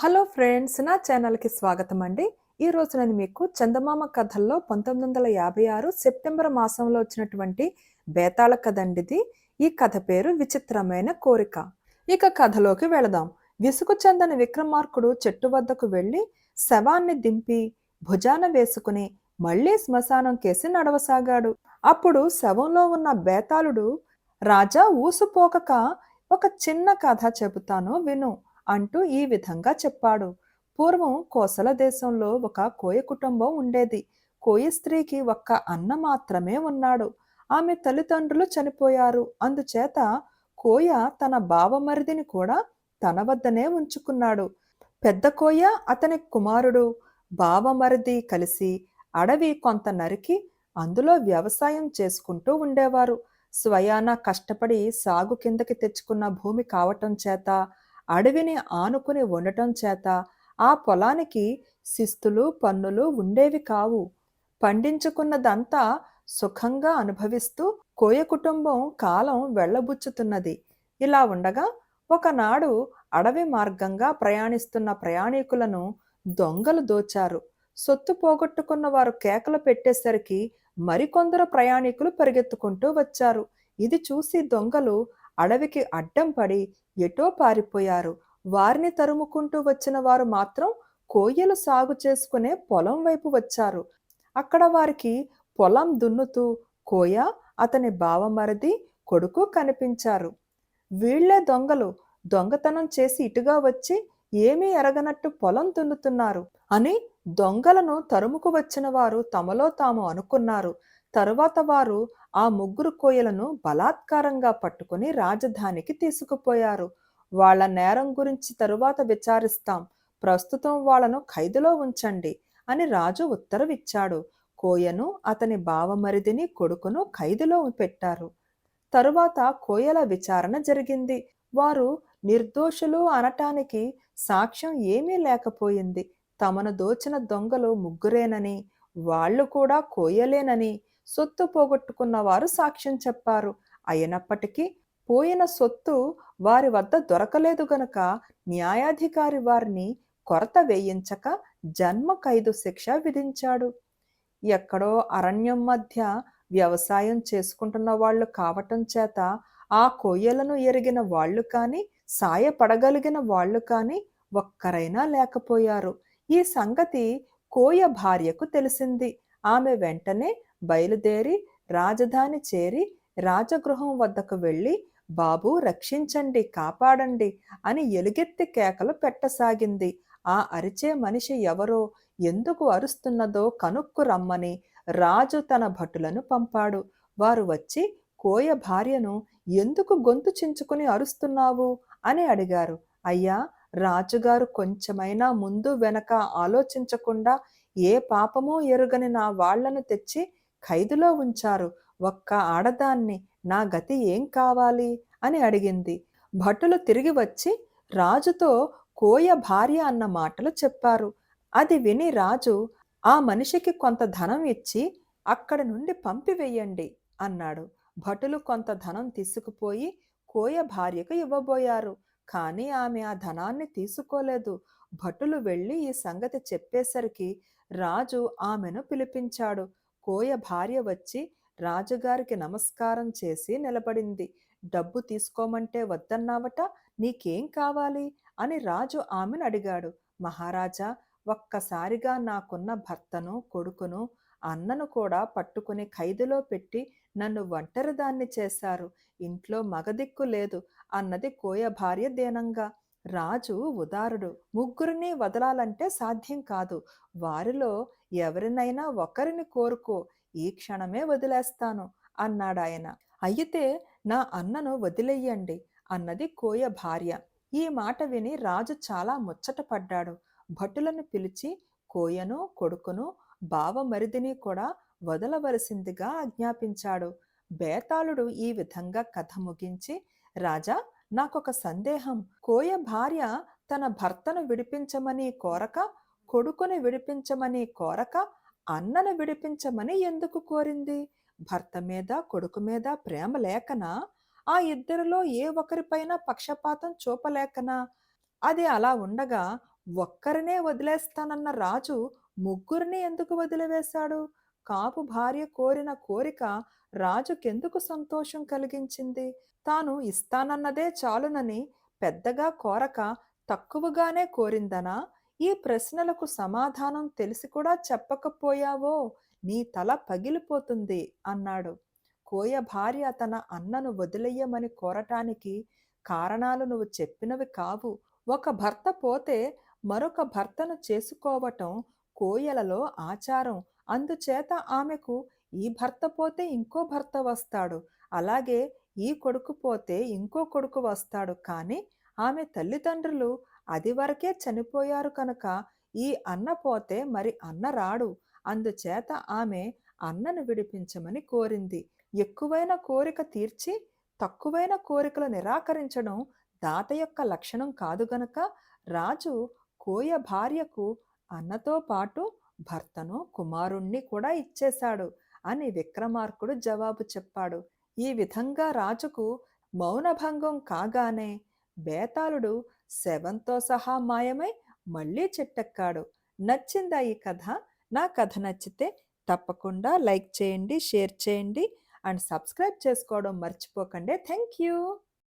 Hello friends నా ఛానల్కి స్వాగతం అండి. ఈ నేను మీకు చందమామ కథల్లో పంతొమ్మిది వందల యాభై ఆరు సెప్టెంబర్ మాసంలో వచ్చినటువంటి బేతాళ కథ అండిది ఈ కథ పేరు విచిత్రమైన కోరిక. ఇక కథలోకి వెళదాం. విసుగు చెందని విక్రమార్కుడు చెట్టు వద్దకు వెళ్ళి శవాన్ని దింపి భుజాన వేసుకుని మళ్ళీ శ్మశానం కేసి నడవసాగాడు. అప్పుడు శవంలో ఉన్న బేతాళుడు రాజా ఊసుపోకక ఒక చిన్న కథ చెబుతాను విను. అంటూ ఈ విధంగా చెప్పాడు. పూర్వం కోసల దేశంలో ఒక కోయ కుటుంబం ఉండేది. కోయ స్త్రీకి ఒక్క అన్న మాత్రమే ఉన్నాడు. ఆమె తల్లిదండ్రులు చనిపోయారు. అందుచేత కోయ తన బావమరిదిని కూడా తన వద్దనే ఉంచుకున్నాడు. పెద్ద కోయ అతని కుమారుడు. బావమరిది కలిసి అడవి కొంత నరికి అందులో వ్యవసాయం చేసుకుంటూ ఉండేవారు. స్వయాన కష్టపడి సాగు కిందకి తెచ్చుకున్న భూమి కావటం చేత అడవిని ఆనుకుని ఉండటం చేత ఆ పొలానికి శిస్తులు పన్నులు ఉండేవి కావు. పండించుకున్నదంతా సుఖంగా అనుభవిస్తూ కోయ కుటుంబం కాలం వెళ్ళబుచ్చుతున్నది. ఇలా ఉండగా ఒకనాడు అడవి మార్గంగా ప్రయాణిస్తున్న ప్రయాణికులను దొంగలు దోచారు. సొత్తు పోగొట్టుకున్న వారు కేకలు పెట్టేసరికి మరికొందరు ప్రయాణికులు పరిగెత్తుకుంటూ వచ్చారు. ఇది చూసి దొంగలు అడవికి అడ్డం పడి ఎటో పారిపోయారు. వారిని తరుముకుంటూ వచ్చిన వారు మాత్రం కోయలు సాగు చేసుకునే పొలం వైపు వచ్చారు. అక్కడ వారికి పొలం దున్నుతూ కోయ అతని బావమరిది కొడుకు కనిపించారు. వీళ్ళే దొంగలు. దొంగతనం చేసి ఇటుగా వచ్చి ఏమీ ఎరగనట్టు పొలం దున్నుతున్నారు అని దొంగలను తరుముకు వచ్చిన వారు తమలో తాము అనుకున్నారు. తరువాత వారు ఆ ముగ్గురు కోయలను బలాత్కారంగా పట్టుకుని రాజధానికి తీసుకుపోయారు. వాళ్ళ నేరం గురించి తరువాత విచారిస్తాం. ప్రస్తుతం వాళ్ళను ఖైదులో ఉంచండి అని రాజు ఉత్తరవిచ్చాడు. కోయను అతని బావమరిదిని కొడుకును ఖైదులో పెట్టారు. తరువాత కోయల విచారణ జరిగింది. వారు నిర్దోషులు అనటానికి సాక్ష్యం ఏమీ లేకపోయింది. తమను దోచిన దొంగలు ముగ్గురేనని వాళ్ళు కూడా కోయలేనని సొత్తు పోగొట్టుకున్న వారు సాక్ష్యం చెప్పారు. అయినప్పటికీ పోయిన సొత్తు వారి వద్ద దొరకలేదు గనక న్యాయాధికారి వారిని కొరత వేయించక జన్మ ఖైదు శిక్ష విధించాడు. ఎక్కడో అరణ్యం మధ్య వ్యవసాయం చేసుకుంటున్న వాళ్ళు కావటం చేత ఆ కొయ్యలను ఎరిగిన వాళ్ళు కానీ సాయపడగలిగిన వాళ్ళు కానీ ఒక్కరైనా లేకపోయారు. ఈ సంగతి కోయ భార్యకు తెలిసింది. ఆమె వెంటనే బయలుదేరి రాజధాని చేరి రాజగృహం వద్దకు వెళ్ళి బాబు రక్షించండి కాపాడండి అని ఎలుగెత్తి కేకలు పెట్టసాగింది. ఆ అరిచే మనిషి ఎవరో ఎందుకు అరుస్తున్నదో కనుక్కు రమ్మని రాజు తన భటులను పంపాడు. వారు వచ్చి కోయ భార్యను ఎందుకు గొంతు చించుకుని అరుస్తున్నావు? అని అడిగారు. అయ్యా రాజుగారు కొంచెమైనా ముందు వెనక ఆలోచించకుండా ఏ పాపమో ఎరుగని నా వాళ్ళను తెచ్చి ఖైదులో ఉంచారు. ఒక్క ఆడదాన్ని నా గతి ఏం కావాలి? అని అడిగింది. భటులు తిరిగి వచ్చి రాజుతో కోయ భార్య అన్న మాటలు చెప్పారు. అది విని రాజు ఆ మనిషికి కొంత ధనం ఇచ్చి అక్కడి నుండి పంపివేయండి అన్నాడు. భటులు కొంత ధనం తీసుకుపోయి కోయ భార్యకు ఇవ్వబోయారు. కానీ ఆమె ఆ ధనాన్ని తీసుకోలేదు. భటులు వెళ్ళి ఈ సంగతి చెప్పేసరికి రాజు ఆమెను పిలిపించాడు. కోయ భార్య వచ్చి రాజుగారికి నమస్కారం చేసి నిలబడింది. డబ్బు తీసుకోమంటే వద్దన్నావట? నీకేం కావాలి? అని రాజు ఆమెను అడిగాడు. మహారాజా ఒక్కసారిగా నాకున్న భర్తను కొడుకును అన్నను కూడా పట్టుకుని ఖైదులో పెట్టి నన్ను ఒంటరిదాన్ని చేశారు. ఇంట్లో మగదిక్కు లేదు. అన్నది కోయ భార్య దీనంగా. రాజు ఉదారుడు. ముగ్గురిని వదలాలంటే సాధ్యం కాదు. వారిలో ఎవరినైనా ఒకరిని కోరుకో ఈ క్షణమే వదిలేస్తాను అన్నాడాయన. అయితే నా అన్నను వదిలేయండి అన్నది కోయ భార్య. ఈ మాట విని రాజు చాలా ముచ్చటపడ్డాడు భటులను పిలిచి కోయను కొడుకును బావమరిదిని కూడా వదలవలసిందిగా ఆజ్ఞాపించాడు. బేతాళుడు ఈ విధంగా కథ ముగించి రాజా నాకొక సందేహం. కోయ భార్య తన భర్తను విడిపించమని కోరక కొడుకుని విడిపించమని కోరక అన్నను విడిపించమని ఎందుకు కోరింది? భర్త మీద కొడుకు మీద ప్రేమ లేకనా? ఆ ఇద్దరిలో ఏ ఒకరిపైన పక్షపాతం చూపలేకనా? అది అలా ఉండగా ఒక్కరినే వదిలేస్తానన్న రాజు ముగ్గురిని ఎందుకు వదిలివేశాడు? కాపు భార్య కోరిన కోరిక రాజుకెందుకు సంతోషం కలిగించింది? తాను ఇస్తానన్నదే చాలునని పెద్దగా కోరక తక్కువగానే కోరిందనా? ఈ ప్రశ్నలకు సమాధానం తెలిసి కూడా చెప్పకపోయావో? నీ తల పగిలిపోతుంది అన్నాడు. కోయ భార్య తన అన్నను వదిలేయమని కోరటానికి కారణాలు నువ్వు చెప్పినవి కావు. ఒక భర్త పోతే మరొక భర్తను చేసుకోవటం కోయలలో ఆచారం. అందుచేత ఆమెకు ఈ భర్త పోతే ఇంకో భర్త వస్తాడు. అలాగే ఈ కొడుకు పోతే ఇంకో కొడుకు వస్తాడు. కానీ ఆమె తల్లిదండ్రులు అది వరకే చనిపోయారు కనుక ఈ అన్న పోతే మరి అన్న రాడు. అందుచేత ఆమె అన్నను విడిపించమని కోరింది. ఎక్కువైన కోరిక తీర్చి తక్కువైన కోరికలు నిరాకరించడం దాత యొక్క లక్షణం కాదు గనక రాజు కోయ భార్యకు అన్నతో పాటు భర్తను కుమారుణ్ణి కూడా ఇచ్చేశాడు. అని విక్రమార్కుడు జవాబు చెప్పాడు. ఈ విధంగా రాజుకు మౌనభంగం కాగానే బేతాళుడు శవంతో సహా మాయమై మళ్ళీ చెట్టెక్కాడు. నచ్చిందా ఈ కథ? నా కథ నచ్చితే తప్పకుండా లైక్ చేయండి షేర్ చేయండి అండ్ సబ్స్క్రైబ్ చేసుకోవడం మర్చిపోకండి. Thank you